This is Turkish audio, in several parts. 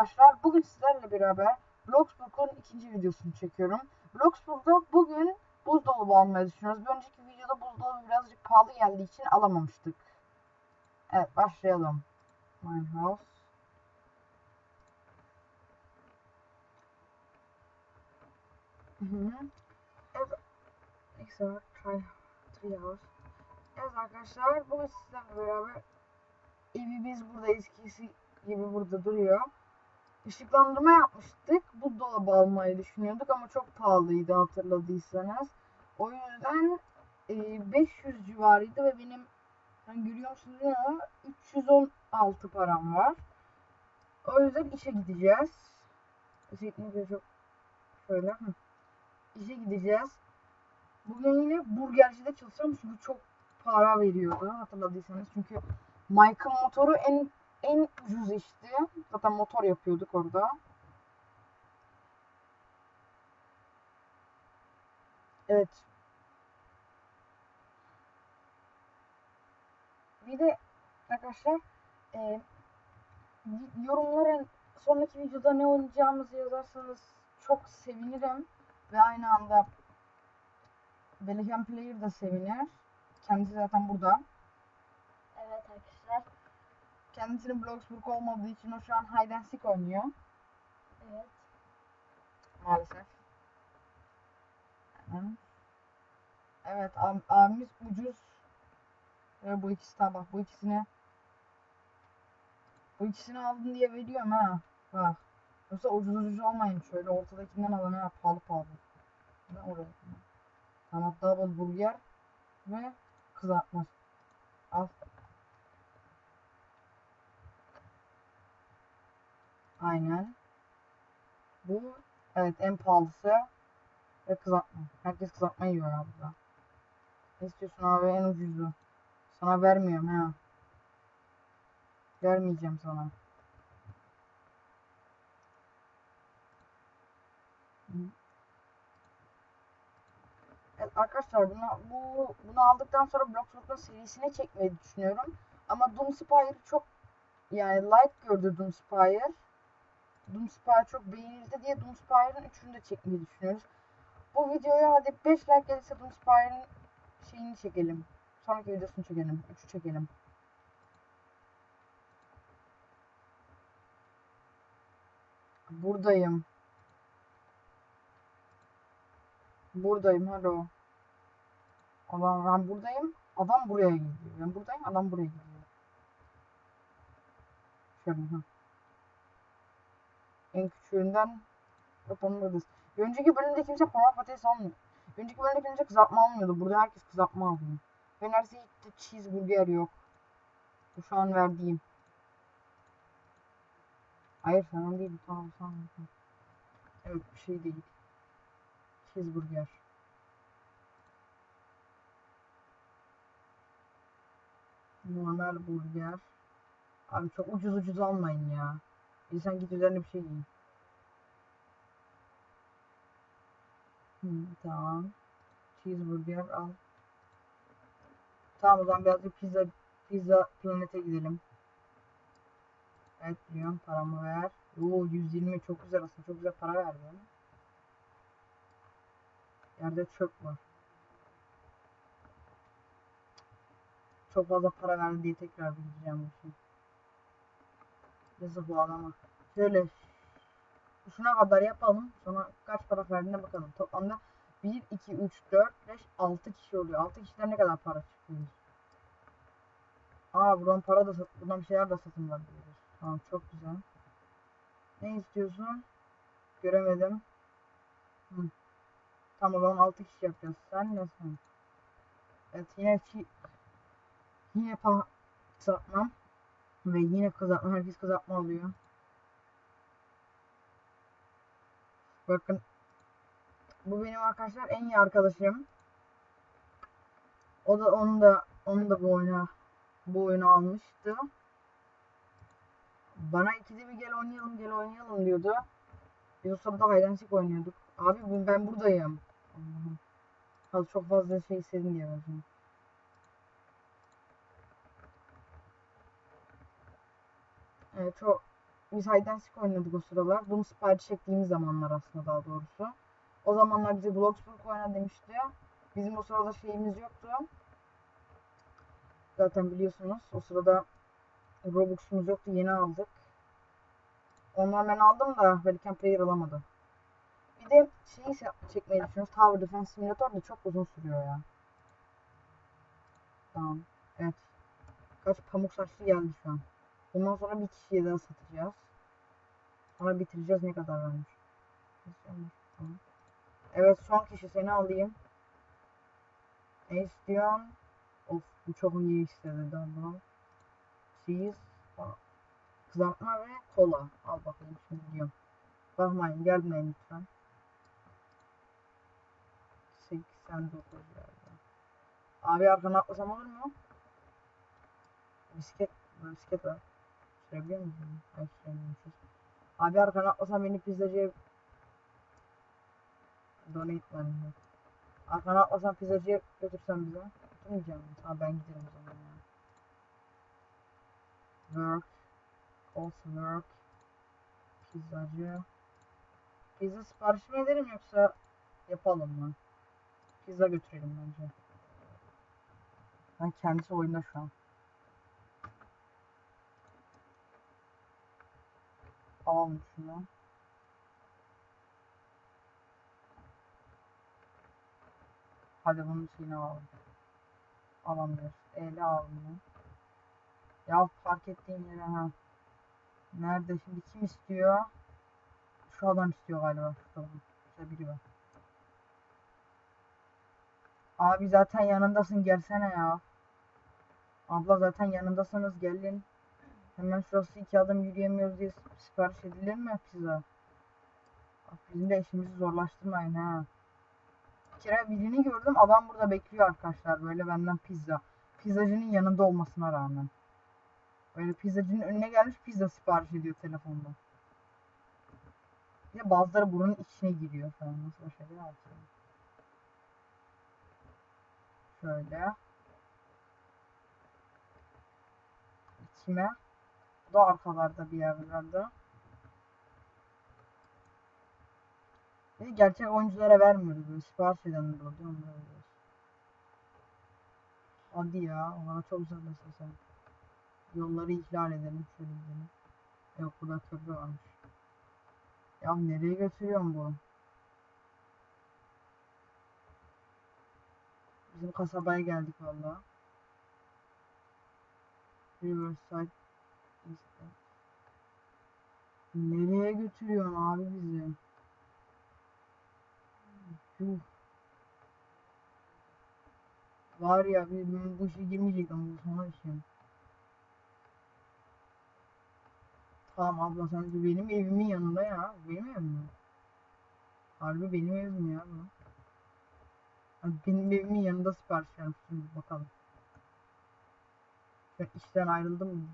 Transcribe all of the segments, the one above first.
arkadaşlar. Bugün sizlerle beraber Bloxburg'un ikinci videosunu çekiyorum. Bloxburg'da bugün buzdolabı almayı düşünüyoruz. Bir önceki videoda buzdolabı birazcık pahalı geldiği için alamamıştık. Evet başlayalım. My house. Evet. Evet arkadaşlar bugün sizlerle beraber evimiz burada eskisi gibi burada duruyor. Işıklandırma yapmıştık. Buzdolabı almayı düşünüyorduk ama çok pahalıydı hatırladıysanız. O yüzden e, 500 civarıydı ve benim hani görüyor musunuz ama 316 param var. O yüzden işe gideceğiz. Özellikle çok şöyle. Hı. İşe gideceğiz. Bugün yine burgercide çalışacağım çünkü çok para veriyordu hatırladıysanız. Çünkü Mike'ın motoru en en ucuz işti. Zaten motor yapıyorduk orada. Evet. Bir de arkadaşlar e, yorumlara sonraki videoda ne oynayacağımızı yazarsanız çok sevinirim. Ve aynı anda Belgian Player da sevinir. Kendisi zaten burada. Evet arkadaşlar. Kendisinin Bloxburg olmadığı için o şu an Hide and Seek oynuyor. Evet. Maalesef. Evet ab abimiz ucuz. Ve bu ikisi bak bu ikisini bu ikisini aldın diye veriyorum ha. Bak. Yoksa ucuz ucuz olmayın şöyle ortadakinden alın ha pahalı pahalı. Ben oraya. Tamam double burger ve kızartma. Al. Aynen. Bu evet en pahalısı ve kızartma. Herkes kızartma yiyor ya burada. Ne istiyorsun abi en ucuzu. Sana vermiyorum ha. Vermeyeceğim sana. Evet arkadaşlar bunu, bu, bunu aldıktan sonra Bloxburg'un serisine çekmeyi düşünüyorum. Ama Doom Spire çok yani like gördü Doom Spire. Doom Spire çok beğenildi diye Doom Spire'ın üçünü de çekmeyi düşünüyoruz. Bu videoya hadi 5 like gelirse Doom Spire'ın şeyini çekelim. Sonraki videosunu çekelim. 3'ü çekelim. Buradayım. Buradayım halo. Adam ben buradayım. Adam buraya gidiyor. Ben buradayım. Adam buraya gidiyor. Şöyle ha. En küçüğünden. Bir önceki bölümde kimse parmak patates almıyor. Önceki bölümde kimse kızartma almıyordu. Burada herkes kızartma alıyor. Ve neredeyse hiç de cheeseburger yok. Bu şu an verdiğim. Hayır sana değil. Tamam sana. Evet bir şey değil. Cheeseburger. Normal burger. Abi çok ucuz ucuz almayın ya. İnsan git üzerine bir şey giyin. Hmm, tamam. Cheeseburger al. Tamam o zaman birazcık pizza pizza planete gidelim. Evet biliyorum paramı ver. Oo 120 çok güzel aslında çok güzel para verdi. Yerde çöp var. Çok fazla para verdi diye tekrar bileceğim bu şey. Yazık bu. Şöyle şuna kadar yapalım. Sonra kaç para verdiğine bakalım. Toplamda 1, 2, 3, 4, 5, 6 kişi oluyor. 6 kişiden ne kadar para çıkıyor? Aa buradan para da sat, buradan bir şeyler de satın diyoruz. Tamam çok güzel. Ne istiyorsun? Göremedim. Hı. Tamam o zaman 6 kişi yapacağız. Sen sen? Evet yine çi yine pa satmam. Ve yine kızartma. Herkes kızartma alıyor. Bakın. Bu benim arkadaşlar en iyi arkadaşım. O da onu da onu da bu oyuna bu oyunu almıştı. Bana ikide bir gel oynayalım gel oynayalım diyordu. And seek oynuyorduk. Abi ben buradayım. Allah'ım. Çok fazla şey istedin diye verdim. Evet çok and seek oynadık o sıralar. Bunu sipariş çektiğimiz zamanlar aslında daha doğrusu. O zamanlar bize Bloxburg oyna demişti. Bizim o sırada şeyimiz yoktu. Zaten biliyorsunuz o sırada Robux'umuz yoktu. Yeni aldık. Ondan ben aldım da Velikan Player alamadı. Bir de şeyi çekmeyi düşünüyoruz. Tower Defense Simulator da çok uzun sürüyor ya. Tamam. Evet. Kaç pamuk saçlı geldi şu an. Bundan sonra bir kişiye daha satacağız. Sonra bitireceğiz ne kadar vermiş. Tamam. Evet son kişi seni alayım. Ne istiyorsun? Of bu çok iyi istedi daha. Cheese, kızartma ve kola. Al bakayım şimdi diyorum. Bakmayın gelmeyin lütfen. 89 geldi. Abi arkana atlasam olur mu? Bisiklet, bisiklet var. Sürebiliyor musun? Hayır süremiyormuşuz. Abi arkana atlasam beni pizzacıya donate vermiyor. Arkana atlasam pizzacıya götürsen bize. Götürmeyeceğim. Tamam ben giderim o zaman ya. Work. Also work. Pizzacı. Pizza sipariş mi edelim yoksa yapalım mı? Pizza götürelim bence. Ben kendisi oyunda şu an. Alalım şunu. Hadi bunun şeyini alalım. Alamıyoruz. Eyle alalım. Ya fark ettiğin yere ha. Nerede şimdi kim istiyor? Şu adam istiyor galiba. Şu adam. Biri var. Abi zaten yanındasın gelsene ya. Abla zaten yanındasınız gelin. Hemen şurası iki adım yürüyemiyoruz diye sipariş edilir mi pizza? Bak bizim de işimizi zorlaştırmayın ha. Bir kere birini gördüm adam burada bekliyor arkadaşlar böyle benden pizza. Pizzacının yanında olmasına rağmen. Böyle pizzacının önüne gelmiş pizza sipariş ediyor telefonda. Bir bazıları buranın içine giriyor falan. Nasıl başarıyor artık. Şöyle. İçime. Da arkalarda bir yerlerde. De gerçek oyunculara vermiyoruz. Böyle sipariş edenler oluyor. Onlara veriyoruz. Hadi ya. Ona çok zorlasın sen. Yolları ihlal edelim. Şöyle gidelim. Yok burada köprü varmış. Ya nereye götürüyorsun bu? Bizim kasabaya geldik valla. Riverside. Nereye götürüyorsun abi bizi? Yuh. Var ya ben bu işe girmeyecektim bu son işim. Tamam abla sen benim evimin yanında ya. Benim evim mi? Harbi benim evim ya bu. Benim evimin yanında sipariş vermişsin bakalım. Ben işten ayrıldım mı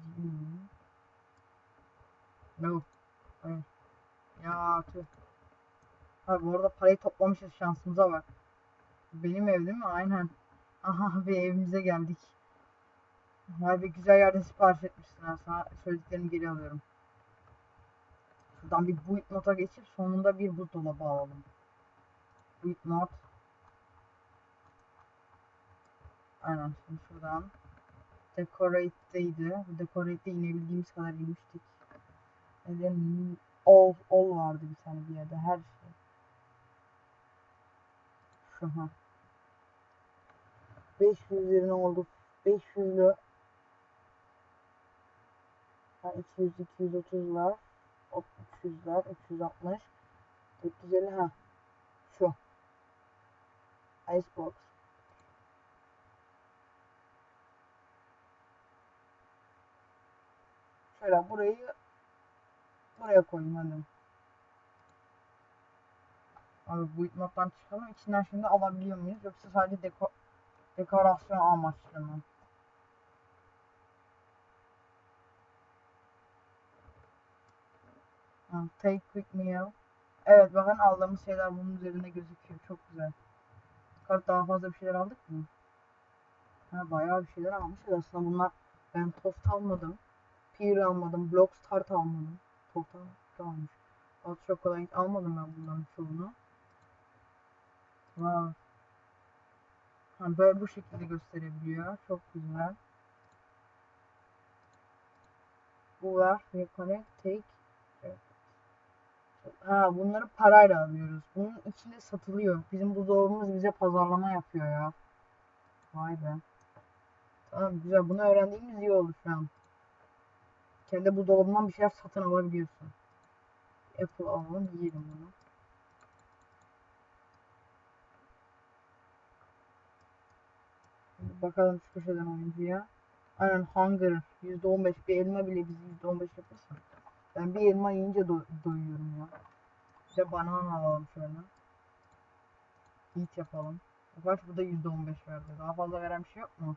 Ya tüh. Ha bu arada parayı toplamışız şansımıza bak. Benim ev değil mi? Aynen. Aha bir evimize geldik. Be güzel yerde sipariş etmişsin ha. Sana söylediklerimi geri alıyorum. Şuradan bir build nota geçip sonunda bir buzdolabı alalım. Build not. Aynen şimdi şuradan. Decorate'deydi. Decorate'de inebildiğimiz kadar inmiştik. Neden all, all vardı bir tane bir yerde. Her şey. Şu ha. 500 yerine oldu. 500'lü. Ha, 200, 230'lar. 300'ler, 360. 450 ha. Şu. Icebox. Şöyle burayı buraya hadi. Abi bu nottan çıkalım. İçinden şimdi alabiliyor muyuz? Yoksa sadece deko dekorasyon amaçlı mı? Take quick meal. Evet bakın aldığımız şeyler bunun üzerinde gözüküyor. Çok güzel. Kart daha fazla bir şeyler aldık mı? Ha, bayağı bir şeyler almışız aslında bunlar. Ben tost almadım. Pear almadım. Block Start almadım. Çoktan kalmış. Alt çok kolay almadım ben bunların çoğunu. Wow. Ha, böyle bu şekilde gösterebiliyor. Çok güzel. Bu var. Reconnect, take. Evet. Ha bunları parayla alıyoruz. Bunun içinde satılıyor. Bizim buzdolabımız bize pazarlama yapıyor ya. Vay be. Tamam güzel. Bunu öğrendiğimiz iyi oldu şu an. Kendi buzdolabından bir şeyler satın alabiliyorsun. Apple alalım yiyelim bunu. Şimdi bakalım şu köşeden oyuncuya. Aynen hunger. %15 bir elma bile bizi %15 yapıyorsa. Ben bir elma yiyince do- doyuyorum ya. Bir de banan alalım şöyle. Eat yapalım. Kaç bu da %15 verdi. Daha fazla veren bir şey yok mu?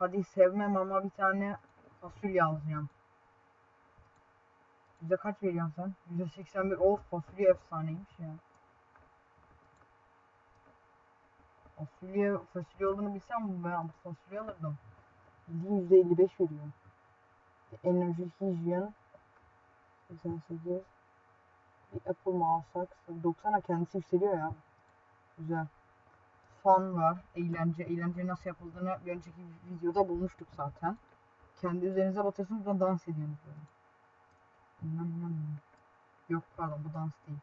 Hadi sevmem ama bir tane fasulye alacağım. Yüzde kaç veriyorsun sen? Yüzde 81. Of fasulye efsaneymiş ya. Fasulye, fasulye olduğunu bilsem ben fasulye alırdım. Yüzde 55 veriyor. Enerji, hijyen. 88. Bir Apple mı alsak? 90'a kendisi yükseliyor ya. Güzel. Fun var. Eğlence. Eğlence nasıl yapıldığını bir önceki videoda bulmuştuk zaten. Kendi üzerinize batıyorsunuz da dans ediyorsunuz böyle. Yok pardon bu dans değil.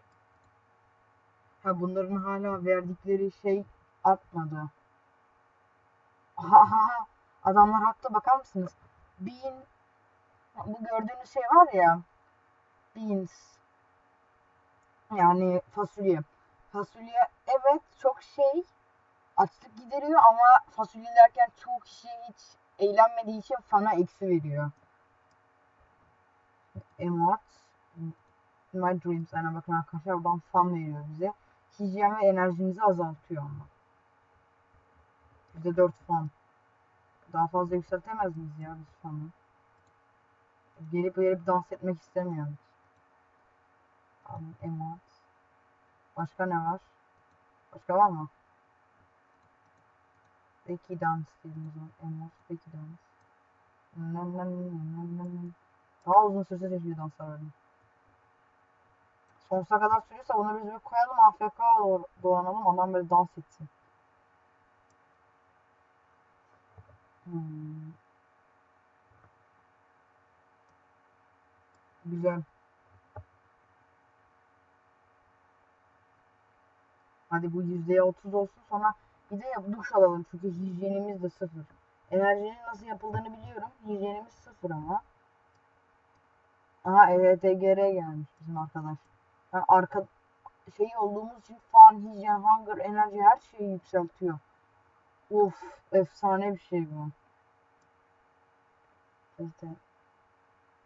Ha bunların hala verdikleri şey artmadı. Ha ha ha. Adamlar haklı bakar mısınız? Bean bu gördüğünüz şey var ya beans yani fasulye. Fasulye evet çok şey açlık gideriyor ama fasulye derken çoğu kişi hiç eğlenmediği için fana eksi veriyor. Emot My Dreams yani bakın arkadaşlar buradan fan veriyor bize. Hijyen ve enerjimizi azaltıyor ama. %4 fan. Daha fazla yükseltemez miyiz ya biz fanı? Gelip gelip dans etmek istemiyorum. Tamam, emot. Başka ne var? Başka var mı? Dance dedim o zaman. Nam nam nam. Daha uzun sürse keşke danslar verdim. Sonsuza kadar sürüyorsa bunu biz bir koyalım AFK dolanalım adam böyle dans etsin. Hmm. Güzel. Hadi bu yüzdeye 30 olsun sonra bir de duş alalım çünkü hijyenimiz de sıfır. Enerjinin nasıl yapıldığını biliyorum. Hijyenimiz sıfır ama. Aha ETGR gelmiş bizim arkadaş. Yani arka şey olduğumuz için fan, hijyen, hunger, enerji her şeyi yükseltiyor. Uf, efsane bir şey bu. İşte.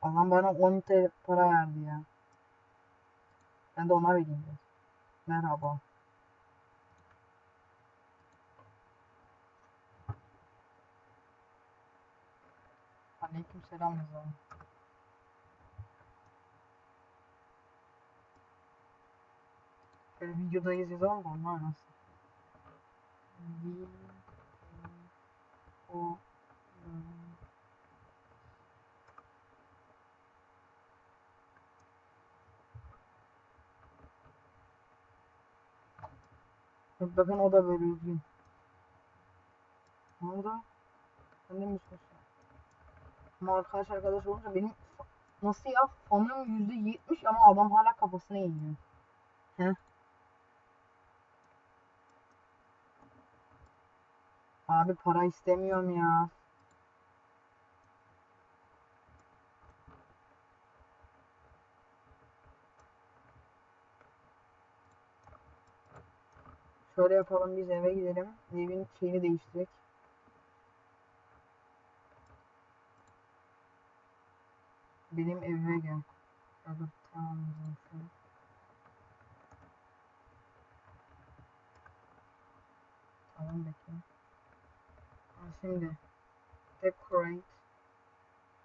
Adam bana 10 TL para verdi ya. Ben de ona vereyim. Merhaba. Aleyküm selam yazalım. Şöyle videodayız yazalım da onlar nasıl? Vi- o Bak bakın o da böyle üzgün. Ne oldu? Sen de mi arkadaş arkadaş olunca benim nasıl ya? Fanım yüzde yetmiş ama adam hala kafasına eğiyor. He? Abi para istemiyorum ya. Şöyle yapalım biz eve gidelim. Evin şeyini değiştirek. Benim evime gel. Şöyle tamam. Tamam bekle. Şimdi decorate.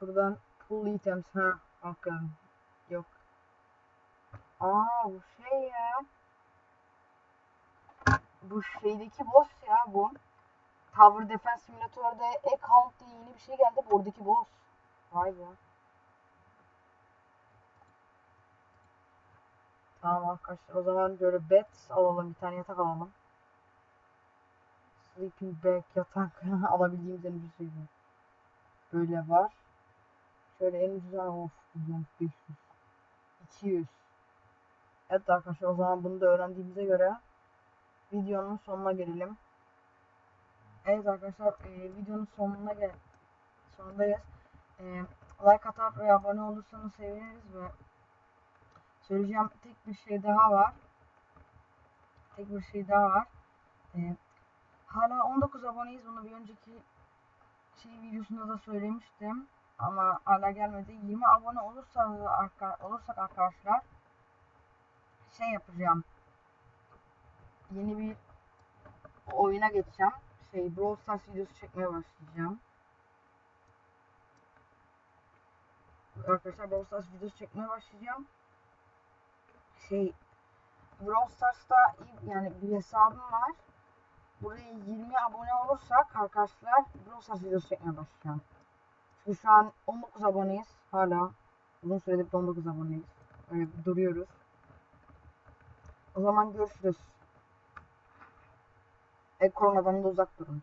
Buradan pull items ha bakalım. Yok. Aa bu şey ya. Bu şeydeki boss ya bu. Tower Defense Simulator'da account diye yeni bir şey geldi. Bu Oradaki boss. Vay be. Tamam arkadaşlar o zaman böyle bed alalım bir tane yatak alalım. Sleeping bag yatak alabildiğimiz en ucuz şey. Böyle var. Şöyle en ucuz of güzel 500. 200. Evet arkadaşlar o zaman bunu da öğrendiğimize göre videonun sonuna gelelim. Evet arkadaşlar e, videonun sonuna gel sonundayız. E, like atar ve abone olursanız seviniriz ve söyleyeceğim tek bir şey daha var. Tek bir şey daha var. E, hala 19 aboneyiz. Bunu bir önceki şey videosunda da söylemiştim. Ama hala gelmedi. 20 abone olursa olursak arkadaşlar şey yapacağım. Yeni bir oyuna geçeceğim. Şey Brawl Stars videosu çekmeye başlayacağım. Arkadaşlar Brawl Stars videosu çekmeye başlayacağım. Şey Brawl Stars'ta yani bir hesabım var. Buraya 20 abone olursak arkadaşlar Brawl Stars videosu çekmeye başlayacağım. Çünkü şu an 19 aboneyiz hala. Uzun süredir de 19 aboneyiz. Öyle duruyoruz. O zaman görüşürüz. E, koronadan da uzak durun.